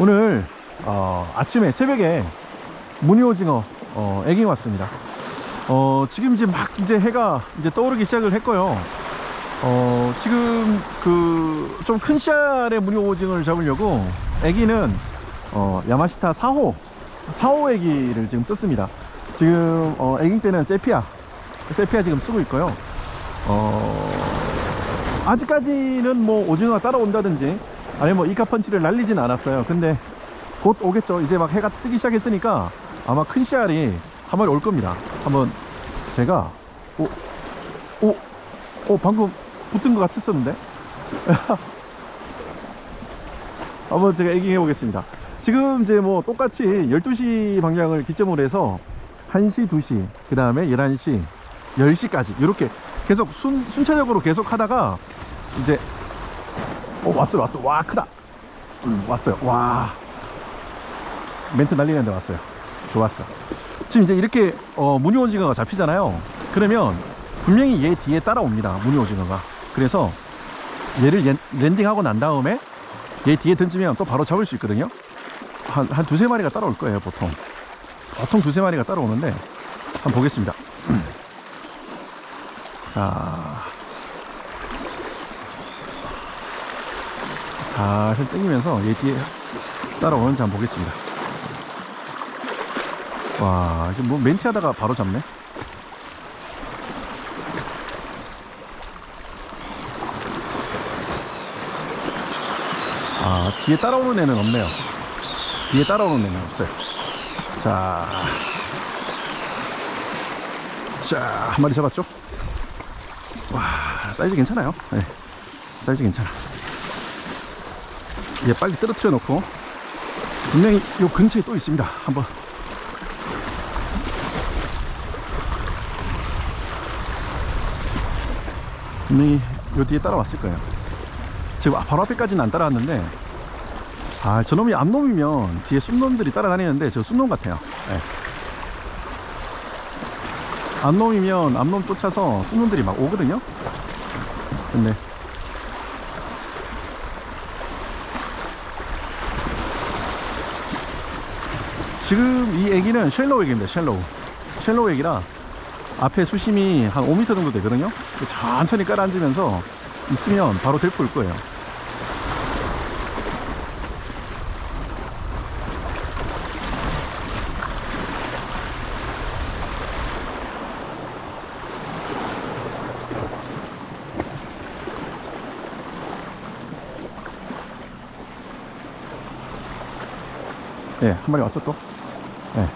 오늘 어, 아침에 새벽에 무늬오징어 어, 애기 왔습니다. 어, 지금 이제 막 이제 해가 이제 떠오르기 시작을 했고요. 어, 지금 그 좀 큰 씨알의 무늬오징어를 잡으려고 애기는 어, 야마시타 4호 4호 애기를 지금 썼습니다. 지금 어, 애기 때는 세피아 세피아 지금 쓰고 있고요. 어, 아직까지는 뭐 오징어가 따라온다든지 아니면 뭐 이카펀치를 날리진 않았어요. 근데 곧 오겠죠. 이제 막 해가 뜨기 시작했으니까 아마 큰 씨알이 한 마리 올 겁니다. 한번 제가 오, 오, 오 방금 붙은 것 같았었는데 한번 제가 애기해 보겠습니다. 지금 이제 뭐 똑같이 12시 방향을 기점으로 해서 1시, 2시, 그 다음에 11시, 10시까지 이렇게 계속 순, 순차적으로 계속 하다가 이제 어 왔어요 왔어 와 크다. 음, 왔어요. 와. 멘트 날리는데 왔어요. 좋았어. 지금 이제 이렇게 어, 무늬 오징어가 잡히잖아요. 그러면 분명히 얘 뒤에 따라옵니다 무늬 오징어가. 그래서 얘를 랜- 랜딩하고 난 다음에 얘 뒤에 던지면 또 바로 잡을 수 있거든요. 한, 한 두세 마리가 따라올 거예요 보통. 보통 두세 마리가 따라오는데 한번 보겠습니다. 자 살살 당기면서 얘 뒤에 따라오는지 한번 보겠습니다. 와, 이게 뭐 멘트 하다가 바로 잡네. 아, 뒤에 따라오는 애는 없네요. 뒤에 따라오는 애는 없어요. 자. 자, 한 마리 잡았죠? 와, 사이즈 괜찮아요. 네. 사이즈 괜찮아. 얘 빨리 떨어뜨려 놓고. 분명히 요 근처에 또 있습니다. 한번. 분명히 요 뒤에 따라왔을 거예요. 지금 아, 바로 앞에까지는 안 따라왔는데 아 저놈이 암놈이면 뒤에 순놈들이 따라다니는데 저 순놈 같아요. 예. 암놈이면 암놈 쫓아서 순놈들이 막 오거든요. 근데 지금 이 애기는 쉘로우 애기입니다. 쉘로우. 쉘로우 애기라 앞에 수심이 한 5m 정도 되거든요. 천천히 깔아앉으면서 있으면 바로 데리고 올 거예요. 예, 한 마리 왔죠 또? 예.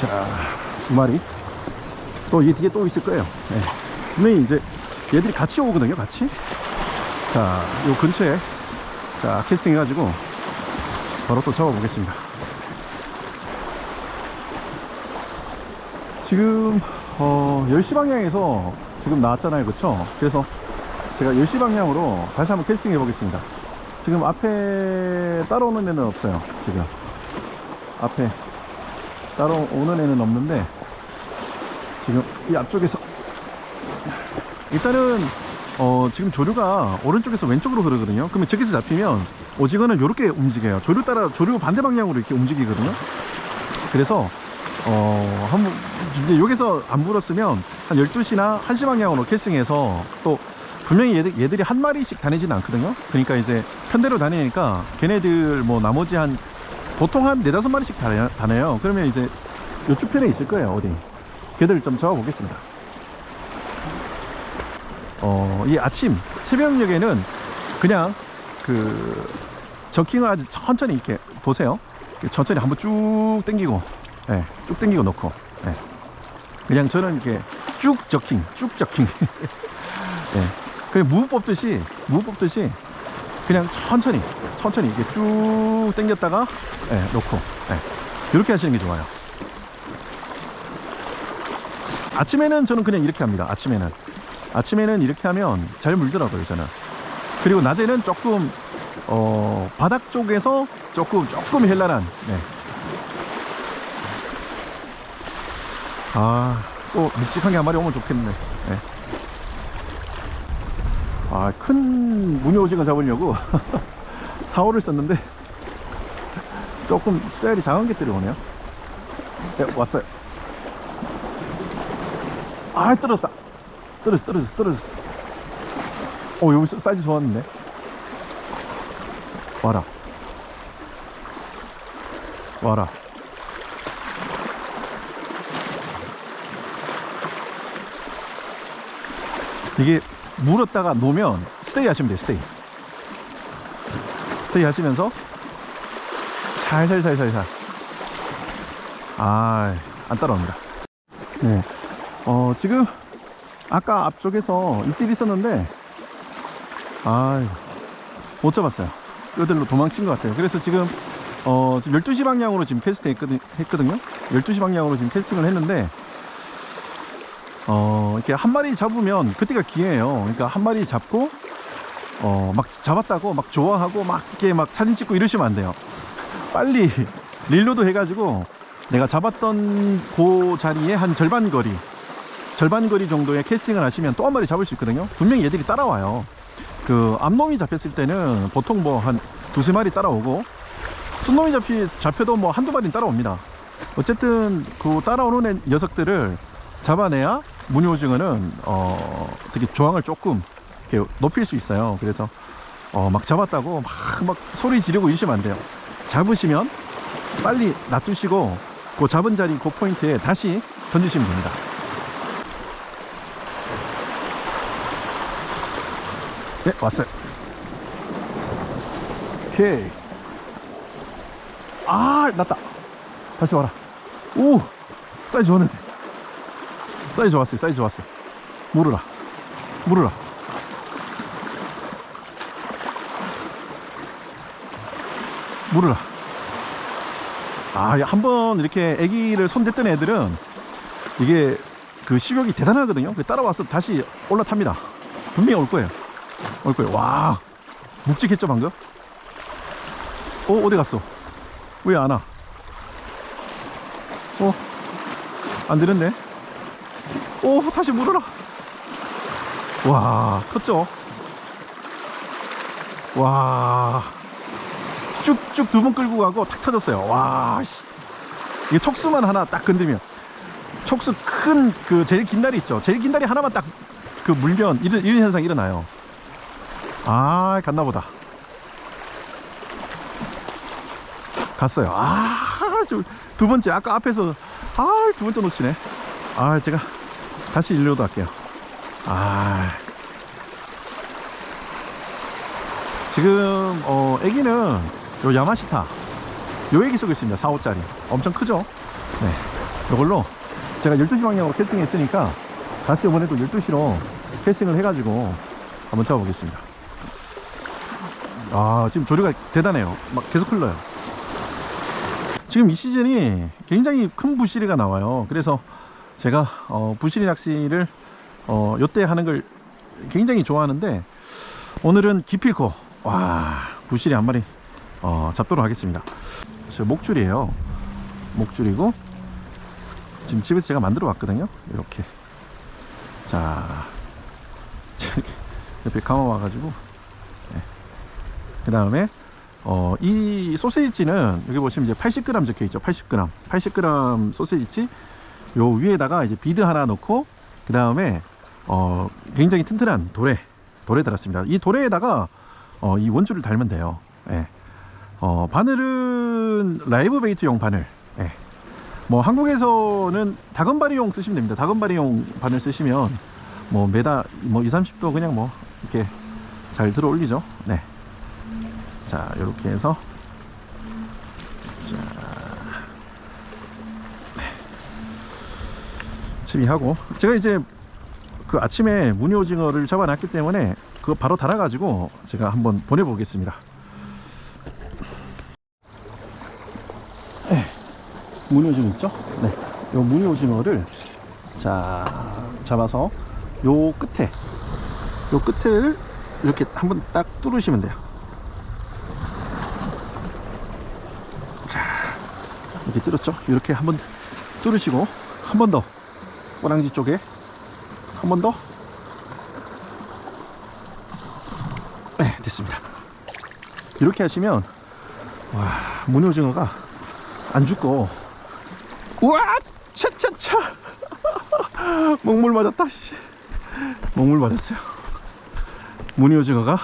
자, 두 마리. 또얘 뒤에 또 있을 거예요. 예. 분명히 이제 얘들이 같이 오거든요, 같이. 자, 요 근처에 자, 캐스팅 해가지고 바로 또 잡아보겠습니다. 지금 어, 10시 방향에서 지금 나왔잖아요. 그쵸? 그래서 제가 10시 방향으로 다시 한번 캐스팅 해보겠습니다. 지금 앞에 따라오는 애는 없어요. 지금 앞에 따라오는 애는 없는데 지금 이 앞쪽에서 일단은 어, 지금 조류가 오른쪽에서 왼쪽으로 흐르거든요. 그러면 저기서 잡히면 오징어는 이렇게 움직여요. 조류 따라 조류 반대 방향으로 이렇게 움직이거든요. 그래서 어, 한번 이제 여기서 안 불었으면 한 12시나 1시 방향으로 캐스팅해서 또 분명히 얘들, 얘들이 한 마리씩 다니지는 않거든요. 그러니까 이제 편대로 다니니까 걔네들 뭐 나머지 한 보통 한 네다섯 마리씩 다녀요. 그러면 이제 요쪽 편에 있을 거예요. 어디. 걔들 좀 잡아 보겠습니다. 어, 이 아침 새벽녘에는 그냥 그 저킹을 아주 천천히 이렇게 보세요. 천천히 한번 쭉 당기고, 예, 쭉 당기고 놓고, 예. 그냥 저는 이렇게 쭉 저킹, 쭉 저킹. 예. 그냥 무브 뽑듯이, 무브 뽑듯이 그냥 천천히, 천천히 이렇게 쭉 당겼다가, 예, 놓고, 예. 이렇게 하시는 게 좋아요. 아침에는 저는 그냥 이렇게 합니다. 아침에는. 아침에는 이렇게 하면 잘 물더라고요, 저는. 그리고 낮에는 조금 어, 바닥 쪽에서 조금 조금 헬란한 네. 아, 또 묵직한 게 한 마리 오면 좋겠네. 네. 아, 큰 무늬 오징어 잡으려고 사호를 썼는데 조금 셀이 작은 게 들어오네요. 네, 왔어요. 아, 떨어졌다. 떨어졌어, 떨어졌어, 떨어졌어. 어, 여기 사- 사이즈 좋았는데. 와라. 와라. 이게 물었다가 놓으면 스테이 하시면 돼요, 스테이. 스테이 하시면서 살살살살살. 아, 안 따라옵니다. 네. 어, 지금 아까 앞쪽에서 입질이 있었는데 아, 못 잡았어요. 뼈들로 도망친 것 같아요. 그래서 지금 어, 지금 12시 방향으로 지금 캐스팅 했거든, 했거든요. 12시 방향으로 지금 캐스팅을 했는데 어, 이렇게 한 마리 잡으면 그때가 기회예요. 그러니까 한 마리 잡고 어, 막 잡았다고 막 좋아하고 막 이렇게 막 사진 찍고 이러시면 안 돼요. 빨리 릴로드 해가지고 내가 잡았던 그 자리에 한 절반 거리 절반 거리 정도의 캐스팅을 하시면 또 한 마리 잡을 수 있거든요. 분명히 얘들이 따라와요. 그 암놈이 잡혔을 때는 보통 뭐 한 두세 마리 따라오고 순놈이 잡히, 잡혀도 뭐 한두 마리는 따라옵니다. 어쨌든 그 따라오는 애- 녀석들을 잡아내야 무늬오징어는 어, 되게 조항을 조금 이렇게 높일 수 있어요. 그래서 어, 막 잡았다고 막, 막 소리 지르고 이러시면 안 돼요. 잡으시면 빨리 놔두시고 그 잡은 자리 그 포인트에 다시 던지시면 됩니다. 네, 왔어요. 오케이. 아, 났다. 다시 와라. 오, 사이즈 좋았는데. 사이즈 좋았어요, 사이즈 좋았어. 물으라. 물으라. 물으라. 아, 한 번 이렇게 애기를 손댔던 애들은 이게 그 식욕이 대단하거든요. 그 따라와서 다시 올라탑니다. 분명히 올 거예요. 올 거예요. 와, 묵직했죠, 방금? 어, 어디 갔어? 왜 안 와? 어, 안 되는데? 오, 다시 물어라. 와, 컸죠? 와, 쭉쭉 두 번 끌고 가고 탁 터졌어요. 와, 씨. 이게 촉수만 하나 딱 건드면 촉수 큰 그 제일 긴 다리 있죠. 제일 긴 다리 하나만 딱 그 물면 이런, 이런 현상 일어나요. 아, 갔나 보다. 갔어요. 아, 저두 번째 아까 앞에서 아, 두 번째 놓치네. 아, 제가 다시 일로도 할게요. 아. 지금 어 애기는 요 야마시타. 요 애기 쓰고 있습니다. 4, 5짜리. 엄청 크죠? 네. 요걸로 제가 12시 방향으로 캐스팅 했으니까 다시 이번에도 12시로 캐스팅을 해가지고 한번 잡아보겠습니다. 아 지금 조류가 대단해요. 막 계속 흘러요. 지금 이 시즌이 굉장히 큰 부시리가 나와요. 그래서 제가 어, 부시리 낚시를 어, 요때 하는 걸 굉장히 좋아하는데 오늘은 기필코 와 부시리 한 마리 어, 잡도록 하겠습니다. 저 목줄이에요. 목줄이고 지금 집에서 제가 만들어 왔거든요. 이렇게. 자 옆에 감아 와가지고 그 다음에 어, 이 소세지찌는 여기 보시면 이제 80g 적혀 있죠. 80g 80g 소세지찌 요 위에다가 이제 비드 하나 넣고 그 다음에 어, 굉장히 튼튼한 도래 도래 달았습니다. 이 도래에다가 어, 이 원줄을 달면 돼요. 예. 어, 바늘은 라이브 베이트용 바늘. 예. 뭐 한국에서는 다금바리용 쓰시면 됩니다. 다금바리용 바늘 쓰시면 뭐 메다 뭐 2, 30도 그냥 뭐 이렇게 잘 들어 올리죠? 네. 자 이렇게 해서. 자. 채비하고. 제가 이제 그 아침에 무늬 오징어를 잡아놨기 때문에 그거 바로 달아가지고 제가 한번 보내보겠습니다. 무늬오징어 있죠? 네. 요 무늬오징어를 자, 잡아서 요 끝에 요 끝을 이렇게 한번 딱 뚫으시면 돼요. 자, 이렇게 뚫었죠? 이렇게 한번 뚫으시고 한 번 더 꼬랑지 쪽에 한 번 더. 네, 됐습니다. 이렇게 하시면 와, 무늬오징어가 안 죽고 우와 차차차 먹물 맞았다 씨. 먹물 맞았어요. 무늬 오징어가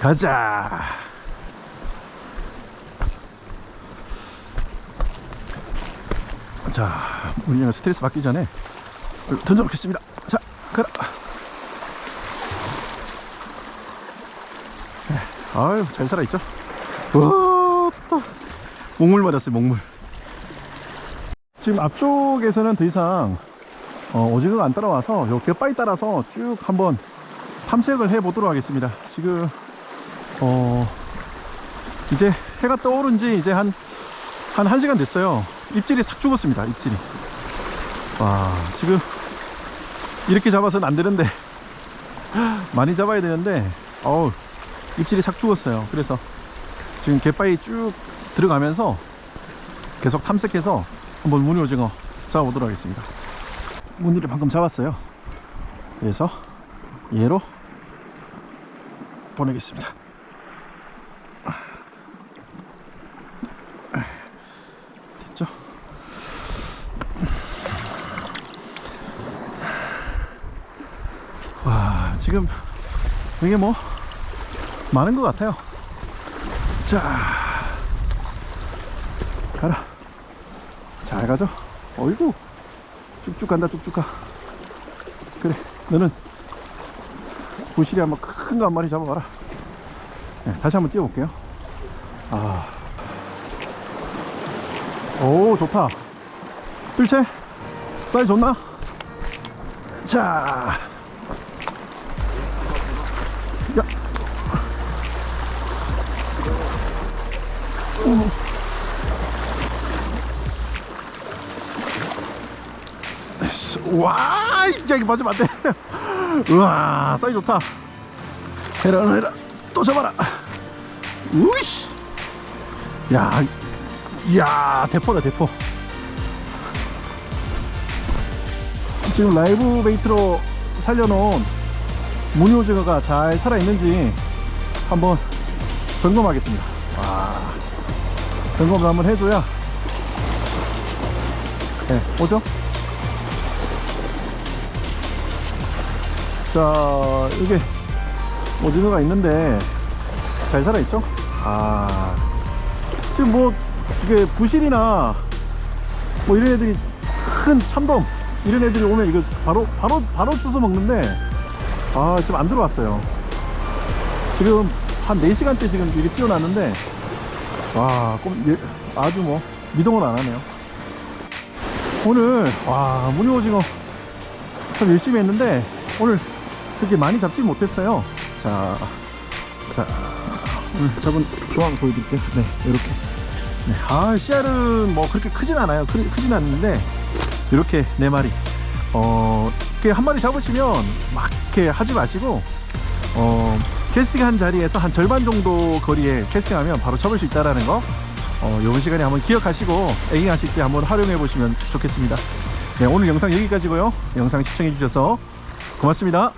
가자. 자, 무늬가 스트레스 받기 전에 던져놓겠습니다. 자, 가라. 네, 아유, 잘 살아있죠? 와, 또. 목물 맞았어요, 목물. 지금 앞쪽에서는 더 이상 어, 오징어가 안 따라와서 요 갯바위 따라서 쭉 한번 탐색을 해 보도록 하겠습니다. 지금 어 이제 해가 떠오른 지 이제 한 한 1시간 됐어요. 입질이 싹 죽었습니다. 입질이. 와, 지금 이렇게 잡아서는 안 되는데 많이 잡아야 되는데 어우, 입질이 싹 죽었어요. 그래서 지금 갯바위 쭉 들어가면서 계속 탐색해서 한번 무늬 오징어 잡아보도록 하겠습니다. 무늬를 방금 잡았어요. 그래서 얘로 보내겠습니다. 됐죠? 와, 지금 이게 뭐 많은 것 같아요. 자, 가라. 잘 가죠? 어이구, 쭉쭉 간다, 쭉쭉 가. 그래, 너는 부실이 한번 큰 거 한 마리 잡아봐라. 네, 다시 한번 띄워볼게요. 아. 오, 좋다. 뜰채? 사이즈 좋나? 자. 야. 와, 이제 맞으면 안 돼. 우와, 사이즈 좋다. 해라, 해라. 또 잡아라. 우이씨. 야, 이야, 대포다, 대포. 지금 라이브 베이트로 살려놓은 무늬 오징어가 잘 살아있는지 한번 점검하겠습니다. 와, 점검을 한번 해줘야, 네, 오죠? 자, 이게 오징어가 있는데 잘 살아있죠? 아, 지금 뭐 이게 부실이나 뭐 이런 애들이 큰 참돔 이런 애들이 오면 이거 바로 바로 바로 주워 먹는데 아 지금 안 들어왔어요. 지금 한 4시간째 지금 이렇게 뛰어났는데 와 꼼- 예, 아주 뭐 미동을 안 하네요. 오늘 와 무늬 오징어 참 열심히 했는데 오늘 그렇게 많이 잡지 못했어요. 자, 자, 오늘 잡은 조항 보여드릴게요. 네, 이렇게. 네, 아, 씨알은 뭐 그렇게 크진 않아요. 크, 크진 않는데, 이렇게 네 마리. 어, 이렇게 한 마리 잡으시면 막 이렇게 하지 마시고, 어, 캐스팅 한 자리에서 한 절반 정도 거리에 캐스팅하면 바로 잡을 수 있다라는 거, 어, 요번 시간에 한번 기억하시고, 에깅 하실 때 한번 활용해 보시면 좋겠습니다. 네, 오늘 영상 여기까지고요. 영상 시청해 주셔서 고맙습니다.